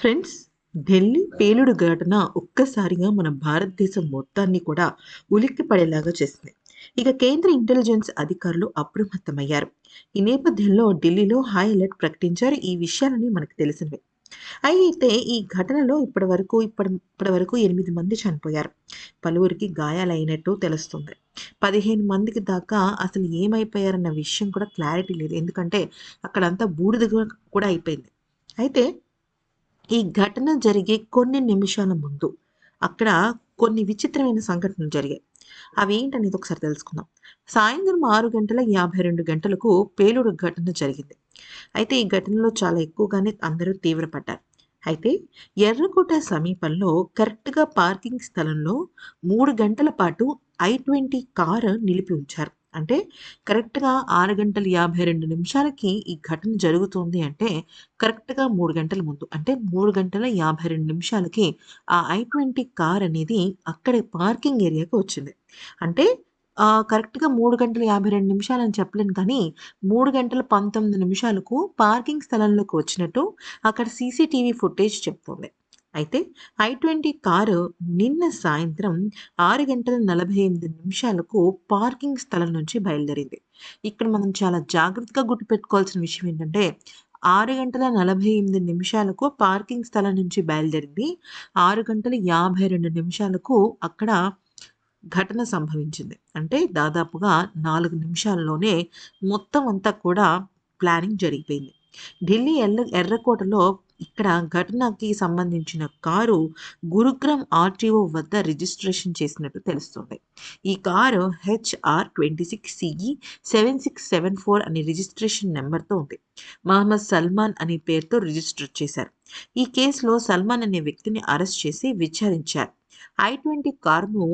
Friends Delhi పేలుడు ఘటన ఒక్కసారిగా మన భారతదేశం మొత్తాన్ని కూడా ఉలిక్కి పడేలాగా చేసింది. ఇక కేంద్ర ఇంటెలిజెన్స్ అధికారులు అప్రమత్తమయ్యారు. ఈ నేపథ్యంలో ఢిల్లీలో హై అలర్ట్ ప్రకటించారు. ఈ విషయాలని మనకు తెలిసినవి. అయితే ఈ ఘటనలో ఇప్పటి వరకు ఇప్పటి ఇప్పటి వరకు ఎనిమిది మంది చనిపోయారు. పలువురికి గాయాలైనట్టు తెలుస్తుంది. పదిహేను మందికి దాకా అసలు ఏమైపోయారన్న విషయం కూడా క్లారిటీ లేదు. ఎందుకంటే అక్కడంతా బూడిదగా కూడా అయిపోయింది. అయితే ఈ ఘటన జరిగే కొన్ని నిమిషాల ముందు అక్కడ కొన్ని విచిత్రమైన సంఘటనలు జరిగాయి. అవి ఏంటనేది ఒకసారి తెలుసుకుందాం. సాయంత్రం ఆరు గంటల యాభై రెండు గంటలకు పేలుడు ఘటన జరిగింది. అయితే ఈ ఘటనలో చాలా ఎక్కువగానే అందరూ తీవ్రపడ్డారు. అయితే ఎర్రకోట సమీపంలో కరెక్ట్గా పార్కింగ్ స్థలంలో మూడు గంటల పాటు ఐ ట్వంటీ కారు నిలిపి ఉంచారు. అంటే కరెక్ట్గా ఆరు గంటల యాభై రెండు నిమిషాలకి ఈ ఘటన జరుగుతుంది అంటే కరెక్ట్గా మూడు గంటల ముందు అంటే మూడు గంటల యాభై రెండు నిమిషాలకి ఆ ఐ ట్వంటీ కార్ అనేది అక్కడ పార్కింగ్ ఏరియాకి వచ్చింది. అంటే కరెక్ట్గా మూడు గంటల యాభై రెండు నిమిషాలు అని చెప్పలేను కానీ మూడు గంటల పంతొమ్మిది నిమిషాలకు పార్కింగ్ స్థలంలోకి వచ్చినట్టు అక్కడ సీసీటీవీ ఫుటేజ్ చెప్తుంది. అయితే ఐ ట్వంటీ కారు నిన్న సాయంత్రం ఆరు గంటల నలభై ఎనిమిది నిమిషాలకు పార్కింగ్ స్థలం నుంచి బయలుదేరింది. ఇక్కడ మనం చాలా జాగ్రత్తగా గుర్తుపెట్టుకోవాల్సిన విషయం ఏంటంటే ఆరు గంటల నలభై ఎనిమిది నిమిషాలకు పార్కింగ్ స్థలం నుంచి బయలుదేరింది. ఆరు గంటల యాభై రెండు నిమిషాలకు అక్కడ ఘటన సంభవించింది. అంటే దాదాపుగా నాలుగు నిమిషాల్లోనే మొత్తం అంతా కూడా ప్లానింగ్ జరిగిపోయింది. ఢిల్లీ ఎర్ర ఎర్రకోటలో ఇక్కడ ఘటనకి సంబంధించిన కారు గురుగ్రామ్ ఆర్టీఓ వద్ద రిజిస్ట్రేషన్ చేసినట్టు తెలుస్తుంది. ఈ car HR twenty six CE seven six seven four అనే రిజిస్ట్రేషన్ నెంబర్తో ఉంది. మహమ్మద్ సల్మాన్ అనే పేరుతో రిజిస్టర్ చేశారు. ఈ కేసులో సల్మాన్ అనే వ్యక్తిని అరెస్ట్ చేసి విచారించారు. ఐ ట్వంటీ కారును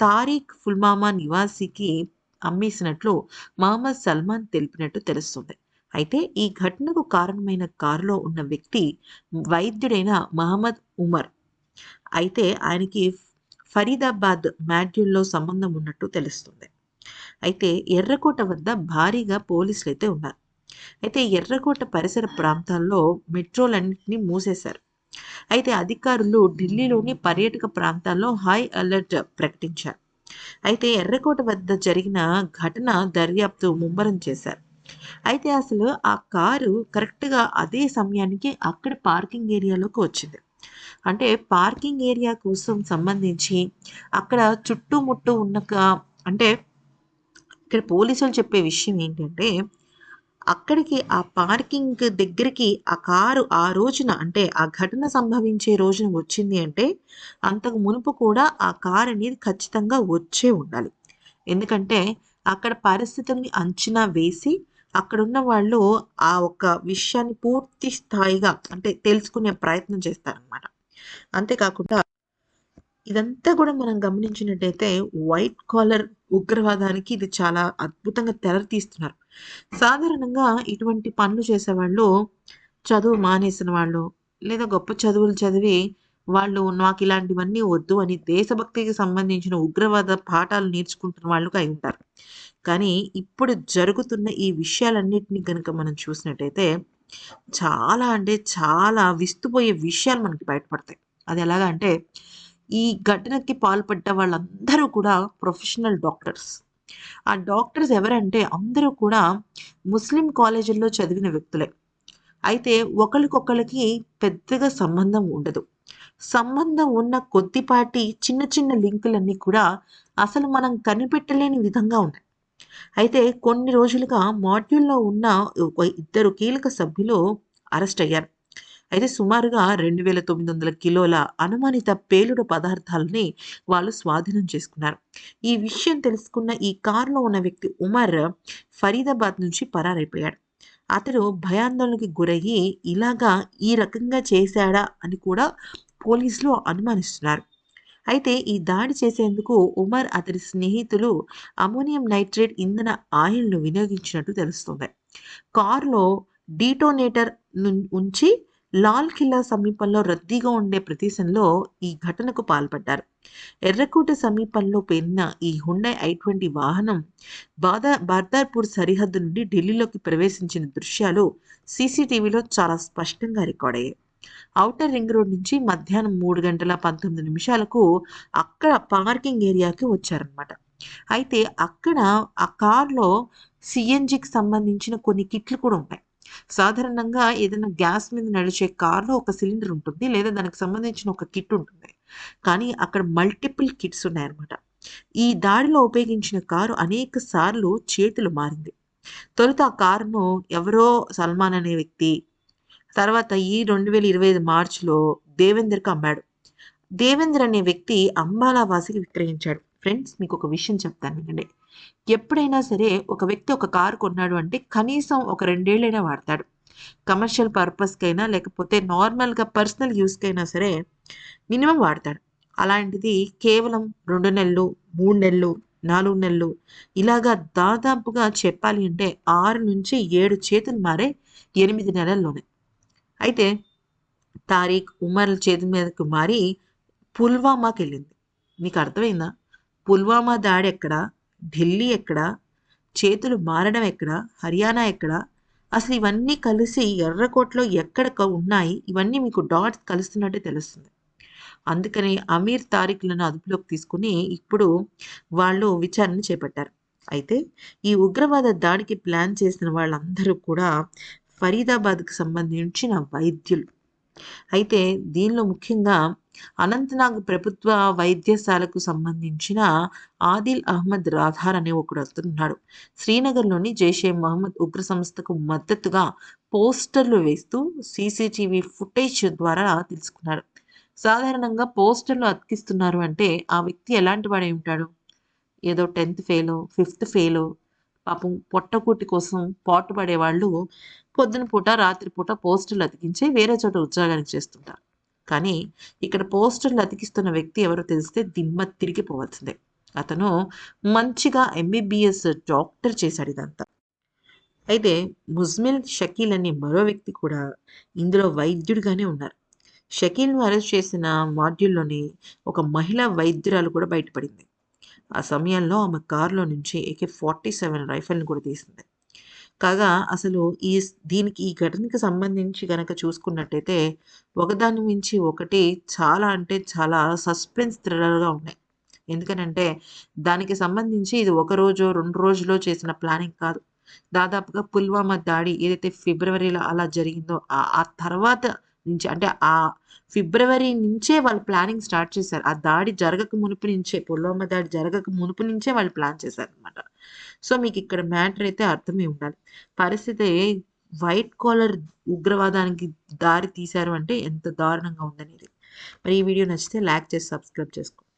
తారీఖ్ ఫుల్మామా నివాసికి అమ్మేసినట్లు మహమ్మద్ సల్మాన్ తెలిపినట్టు తెలుస్తుంది. అయితే ఈ ఘటనకు కారణమైన కారులో ఉన్న వ్యక్తి వైద్యుడైన మహమ్మద్ ఉమర్. అయితే ఆయనకి ఫరీదాబాద్ మాడ్యూల్లో సంబంధం ఉన్నట్టు తెలుస్తుంది. అయితే ఎర్రకోట వద్ద భారీగా పోలీసులు అయితే ఉన్నారు. అయితే ఎర్రకోట పరిసర ప్రాంతాల్లో మెట్రోలన్నింటినీ మూసేశారు. అయితే అధికారులు ఢిల్లీలోని పర్యాటక ప్రాంతాల్లో హై అలర్ట్ ప్రకటించారు. అయితే ఎర్రకోట వద్ద జరిగిన ఘటన దర్యాప్తు ముమ్మరం చేశారు. అయితే అసలు ఆ కారు కరెక్ట్గా అదే సమయానికి అక్కడ పార్కింగ్ ఏరియాలోకి వచ్చింది. అంటే పార్కింగ్ ఏరియా కోసం సంబంధించి అక్కడ చుట్టుముట్టు ఉన్న అంటే ఇక్కడ పోలీసులు చెప్పే విషయం ఏంటంటే అక్కడికి ఆ పార్కింగ్ దగ్గరికి ఆ కారు ఆ రోజున అంటే ఆ ఘటన సంభవించే రోజున వచ్చింది అంటే అంతకు మునుపు కూడా ఆ కారు అనేది ఖచ్చితంగా వచ్చే ఉండాలి. ఎందుకంటే అక్కడ పరిస్థితుల్ని అంచనా వేసి అక్కడున్న వాళ్ళు ఆ ఒక్క విషయాన్ని పూర్తి స్థాయిగా అంటే తెలుసుకునే ప్రయత్నం చేస్తారనమాట అంతేకాకుండా ఇదంతా కూడా మనం గమనించినట్టయితే వైట్ కాలర్ ఉగ్రవాదానికి ఇది చాలా అద్భుతంగా తెరతీస్తున్నారు. సాధారణంగా ఇటువంటి పనులు చేసేవాళ్ళు చదువు మానేసిన వాళ్ళు లేదా గొప్ప చదువులు చదివి వాళ్ళు నాకు ఇలాంటివన్నీ వద్దు అని దేశభక్తికి సంబంధించిన ఉగ్రవాద పాఠాలు నేర్చుకుంటున్న వాళ్ళు అయి ఉంటారు. కానీ ఇప్పుడు జరుగుతున్న ఈ విషయాలన్నింటినీ కనుక మనం చూసినట్టయితే చాలా అంటే చాలా విస్తుపోయే విషయాలు మనకి బయటపడతాయి. అది ఎలాగా అంటే ఈ ఘటనకి పాల్పడ్డ వాళ్ళందరూ కూడా ప్రొఫెషనల్ డాక్టర్స్. ఆ డాక్టర్స్ ఎవరంటే అందరూ కూడా ముస్లిం కాలేజీల్లో చదివిన వ్యక్తులే. అయితే ఒకరికొకరికి పెద్దగా సంబంధం ఉండదు. సంబంధం ఉన్న కొద్దిపాటి చిన్న చిన్న లింకులన్నీ కూడా అసలు మనం కనిపెట్టలేని విధంగా ఉన్నాయి. అయితే కొన్ని రోజులుగా మాడ్యూల్లో ఉన్న ఒక ఇద్దరు కీలక సభ్యులు అరెస్ట్ అయ్యారు. అయితే సుమారుగా రెండు వేల తొమ్మిది వందల కిలోల అనుమానిత పేలుడు పదార్థాలని వాళ్ళు స్వాధీనం చేసుకున్నారు. ఈ విషయం తెలుసుకున్న ఈ కారులో ఉన్న వ్యక్తి ఉమర్ ఫరీదాబాద్ నుంచి పరారైపోయాడు. అతడు భయాందోళనకి గురయ్యి ఇలాగా ఈ రకంగా చేశాడా అని కూడా పోలీసులు అనుమానిస్తున్నారు. అయితే ఈ దాడి చేసేందుకు ఉమర్ అతడి స్నేహితులు అమోనియం నైట్రేట్ ఇంధన ఆయిల్ను వినియోగించినట్టు తెలుస్తుంది. కారులో డీటోనేటర్ ను- ఉంచి లాల్ కిల్లా సమీపంలో రద్దీగా ఉండే ప్రదేశంలో ఈ ఘటనకు పాల్పడ్డారు. ఎర్రకోట సమీపంలో పెరిగిన ఈ హుండై ఐ ట్వంటీ వాహనం బాదా బర్దార్పూర్ సరిహద్దు నుండి ఢిల్లీలోకి ప్రవేశించిన దృశ్యాలు సీసీటీవీలో చాలా స్పష్టంగా రికార్డ్ అయ్యాయి. ఔటర్ రింగ్ రోడ్ నుంచి మధ్యాహ్నం మూడు గంటల పంతొమ్మిది నిమిషాలకు అక్కడ పార్కింగ్ ఏరియాకి వచ్చారనమాట అయితే అక్కడ ఆ కార్లో సిఎన్జికి సంబంధించిన కొన్ని కిట్లు కూడా ఉంటాయి. సాధారణంగా ఏదైనా గ్యాస్ మీద నడిచే కార్లో ఒక సిలిండర్ ఉంటుంది లేదా దానికి సంబంధించిన ఒక కిట్ ఉంటుంది. కానీ అక్కడ మల్టిపుల్ కిట్స్ ఉన్నాయన్నమాట. ఈ దాడిలో ఉపయోగించిన కారు అనేక సార్లు చేతులు మారింది. తొలుత ఆ కారును ఎవరో సల్మాన్ అనే వ్యక్తి తర్వాత ఈ రెండు వేల ఇరవై ఐదు మార్చిలో దేవేందర్కి అమ్మాడు. దేవేంద్ర అనే వ్యక్తి అంబాలా వాసికి విక్రయించాడు. ఫ్రెండ్స్ మీకు ఒక విషయం చెప్తాను వినండి. ఎప్పుడైనా సరే ఒక వ్యక్తి ఒక కారు కొన్నాడు అంటే కనీసం ఒక రెండేళ్ళైనా వాడతాడు. కమర్షియల్ పర్పస్కైనా లేకపోతే నార్మల్గా పర్సనల్ యూస్కైనా సరే మినిమం వాడతాడు. అలాంటిది కేవలం రెండు నెలలు మూడు నెలలు నాలుగు నెలలు ఇలాగా దాదాపుగా చెప్పాలి అంటే ఆరు నుంచి ఏడు చేతులు మారే ఎనిమిది నెలల్లోనే. అయితే తారీఖ్ ఉమర్ చేతి మీదకు మారి పుల్వామాకి వెళ్ళింది మీకు అర్థమైందా? పుల్వామా దాడి ఎక్కడ? ఢిల్లీ ఎక్కడ? చేతులు మారడం ఎక్కడ? హర్యానా ఎక్కడ? అసలు ఇవన్నీ కలిసి ఎర్రకోటలో ఎక్కడ ఉన్నాయి? ఇవన్నీ మీకు డాట్స్ కలుస్తున్నట్టే తెలుస్తుంది. అందుకని అమీర్ తారీఖులను అదుపులోకి తీసుకుని ఇప్పుడు వాళ్ళు విచారణ చేపట్టారు. అయితే ఈ ఉగ్రవాద దాడికి ప్లాన్ చేసిన వాళ్ళందరూ కూడా ఫరీదాబాద్కి సంబంధించిన వైద్యులు. అయితే దీనిలో ముఖ్యంగా అనంతనాగ్ ప్రభుత్వ వైద్యశాలకు సంబంధించిన ఆదిల్ అహ్మద్ రాధార్ అనే ఒకడు వస్తున్నాడు శ్రీనగర్లోని జైషే మహమ్మద్ ఉగ్ర సంస్థకు మద్దతుగా పోస్టర్లు వేస్తూ సీసీటీవీ ఫుటేజ్ ద్వారా తెలుసుకున్నాడు. సాధారణంగా పోస్టర్లు అతికిస్తున్నారు అంటే ఆ వ్యక్తి ఎలాంటి వాడే ఉంటాడు? ఏదో టెన్త్ ఫెయిల్ ఫిఫ్త్ ఫెయిల్ పాపం పొట్టకూటి కోసం పాటుపడే వాళ్ళు పొద్దున పూట రాత్రిపూట పోస్టులు పోస్టర్లు అతికించి వేరే చోట ఉద్యోగానికి చేస్తుంటారు. కానీ ఇక్కడ పోస్టర్లు అతికిస్తున్న వ్యక్తి ఎవరో తెలిస్తే దిమ్మ తిరిగిపోవాల్సిందే అతను మంచిగా ఎంబీబీఎస్ డాక్టర్ చేశాడు ఇదంతా. అయితే ముజ్మిల్ షకీల్ అనే మరో వ్యక్తి కూడా ఇందులో వైద్యుడిగానే ఉన్నారు. షకీల్ను అరెస్ట్ చేసిన మాడ్యూల్లోని ఒక మహిళా వైద్యురాలు కూడా బయటపడింది. ఆ సమయంలో ఆమె కారులో నుంచి ఏకే ఫార్టీ సెవెన్ రైఫిల్ని కూడా తీసింది. కాగా అసలు ఈ దీనికి ఈ ఘటనకి సంబంధించి కనుక చూసుకున్నట్టయితే ఒకదాని మించి ఒకటి చాలా అంటే చాలా సస్పెన్స్ థ్రిల్లర్గా ఉన్నాయి. ఎందుకనంటే దానికి సంబంధించి ఇది ఒక రోజు రెండు రోజులో చేసిన ప్లానింగ్ కాదు. దాదాపుగా పుల్వామా దాడి ఏదైతే ఫిబ్రవరిలో అలా జరిగిందో ఆ తర్వాత నుంచి అంటే ఆ ఫిబ్రవరి నుంచే వాళ్ళు ప్లానింగ్ స్టార్ట్ చేశారు. ఆ దాడి జరగక మునుపు నుంచే పుల్వామా దాడి జరగక మునుపు నుంచే వాళ్ళు ప్లాన్ చేశారు అనమాట సో మీకు ఇక్కడ మ్యాటర్ అయితే అర్థమై ఉండాలి. పరిస్థితి వైట్ కాలర్ ఉగ్రవాదానికి దారి తీశారు అంటే ఎంత దారుణంగా ఉందనేది. మరి ఈ వీడియో నచ్చితే లైక్ చేసి సబ్స్క్రైబ్ చేసుకోండి.